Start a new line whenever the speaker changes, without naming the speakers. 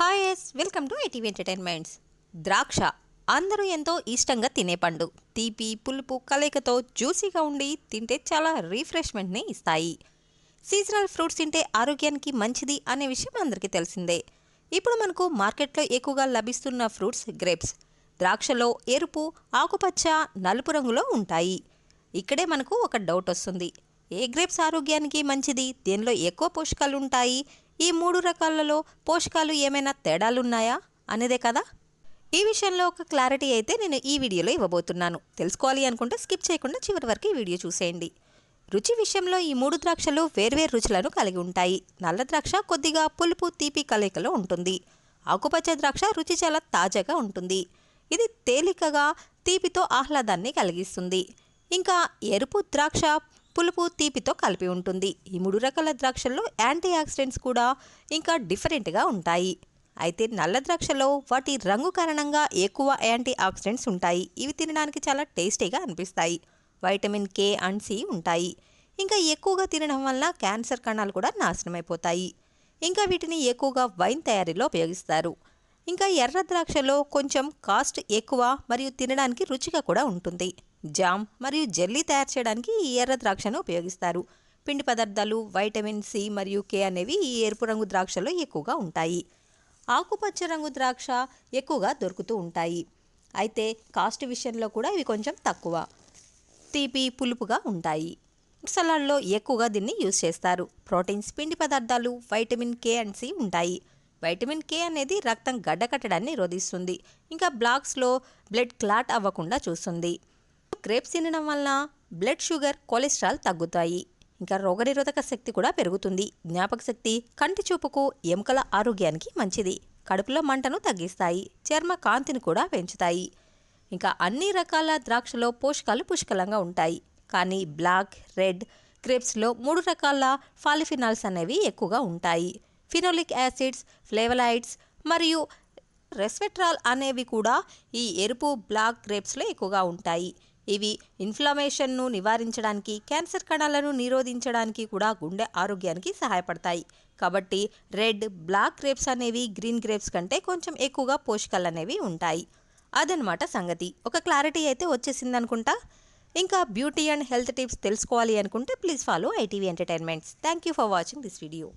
Hi yes welcome to ITV entertainments ద్రాక్ష అందరూ ఎంతో ఇష్టంగా తినే పండు. తీపి పులుపు కలయికతో జ్యూసీగా ఉండి తింటే చాలా రీఫ్రెష్మెంట్ని ఇస్తాయి. సీజనల్ ఫ్రూట్స్ తింటే ఆరోగ్యానికి మంచిది అనే విషయం అందరికీ తెలిసిందే. ఇప్పుడు మనకు మార్కెట్లో ఎక్కువగా లభిస్తున్న ఫ్రూట్స్ గ్రేప్స్ ద్రాక్షలో ఎరుపు ఆకుపచ్చ నలుపు రంగులో ఉంటాయి. ఇక్కడే మనకు ఒక డౌట్ వస్తుంది. ఏ గ్రేప్స్ ఆరోగ్యానికి మంచిది? దేనిలో ఎక్కువ పోషకాలు ఉంటాయి ఈ మూడు రకాలలో పోషకాలు ఏమైనా తేడాలున్నాయా? అనేదే కదా. ఈ విషయంలో ఒక క్లారిటీ అయితే నేను ఈ వీడియోలో ఇవ్వబోతున్నాను. తెలుసుకోవాలి అనుకుంటే స్కిప్ చేయకుండా చివరి వరకు ఈ వీడియో చూసేయండి. రుచి విషయంలో ఈ మూడు ద్రాక్షలు వేర్వేరు రుచులను కలిగి ఉంటాయి. నల్ల ద్రాక్ష కొద్దిగా పులుపు తీపి కలయికలో ఉంటుంది. ఆకుపచ్చ ద్రాక్ష రుచి చాలా తాజాగా ఉంటుంది. ఇది తేలికగా తీపితో ఆహ్లాదాన్ని కలిగిస్తుంది. ఇంకా ఎరుపు ద్రాక్ష పులుపు తీపితో కలిపి ఉంటుంది. ఈ మూడు రకాల ద్రాక్షల్లో యాంటీ ఆక్సిడెంట్స్ కూడా ఇంకా డిఫరెంట్గా ఉంటాయి. అయితే నల్ల ద్రాక్షలో వాటి రంగు కారణంగా ఎక్కువ యాంటీ ఆక్సిడెంట్స్ ఉంటాయి. ఇవి తినడానికి చాలా టేస్టీగా అనిపిస్తాయి. వైటమిన్ కే అండ్ సి ఉంటాయి. ఇంకా ఎక్కువగా తినడం వల్ల క్యాన్సర్ కణాలు కూడా నాశనమైపోతాయి. ఇంకా వీటిని ఎక్కువగా వైన్ తయారీలో ఉపయోగిస్తారు. ఇంకా ఎర్ర ద్రాక్షలో కొంచెం కాస్ట్ ఎక్కువ మరియు తినడానికి రుచిగా కూడా ఉంటుంది. జామ్ మరియు జెల్లీ తయారు చేయడానికి ఈ ఎర్ర ద్రాక్షను ఉపయోగిస్తారు. పిండి పదార్థాలు వైటమిన్ సి మరియు కే అనేవి ఈ ఎరుపు రంగు ద్రాక్షలో ఎక్కువగా ఉంటాయి. ఆకుపచ్చ రంగు ద్రాక్ష ఎక్కువగా దొరుకుతూ ఉంటాయి. అయితే కాస్ట్ విషయంలో కూడా ఇవి కొంచెం తక్కువ. తీపి పులుపుగా ఉంటాయి. సలాడ్లో ఎక్కువగా దీన్ని యూజ్ చేస్తారు. ప్రోటీన్స్ పిండి పదార్థాలు వైటమిన్ కే అండ్ సి ఉంటాయి. వైటమిన్ కే అనేది రక్తం గడ్డకట్టడాన్ని నిరోధిస్తుంది. ఇంకా బ్లాక్స్లో బ్లడ్ క్లాట్ అవ్వకుండా చూస్తుంది. క్రేప్స్ తినడం వల్ల బ్లడ్ షుగర్ కొలెస్ట్రాల్ తగ్గుతాయి. ఇంకా రోగనిరోధక శక్తి కూడా పెరుగుతుంది. జ్ఞాపక శక్తి కంటి చూపుకు ఎముకల ఆరోగ్యానికి మంచిది. కడుపులో మంటను తగ్గిస్తాయి. చర్మ కాంతిని కూడా పెంచుతాయి. ఇంకా అన్ని రకాల ద్రాక్షలో పోషకాలు పుష్కలంగా ఉంటాయి. కానీ బ్లాక్ రెడ్ క్రేప్స్లో మూడు రకాల ఫాలిఫినాల్స్ అనేవి ఎక్కువగా ఉంటాయి. ఫినోలిక్ యాసిడ్స్ ఫ్లేవలైడ్స్ మరియు రెస్వెట్రాల్ అనేవి కూడా ఈ ఎరుపు బ్లాక్ గ్రేప్స్లో ఎక్కువగా ఉంటాయి. ఇవి ఇన్ఫ్లమేషన్ను నివారించడానికి క్యాన్సర్ కణాలను నిరోధించడానికి కూడా గుండె ఆరోగ్యానికి సహాయపడతాయి. కాబట్టి రెడ్ బ్లాక్ గ్రేప్స్ అనేవి గ్రీన్ గ్రేప్స్ కంటే కొంచెం ఎక్కువగా పోషకాలు అనేవి ఉంటాయి. అదనమాట సంగతి. ఒక క్లారిటీ అయితే వచ్చేసింది అనుకుంటా ఇంకా బ్యూటీ అండ్ హెల్త్ టిప్స్ తెలుసుకోవాలి అనుకుంటే please follow ITV entertainments. Thank you for watching this video.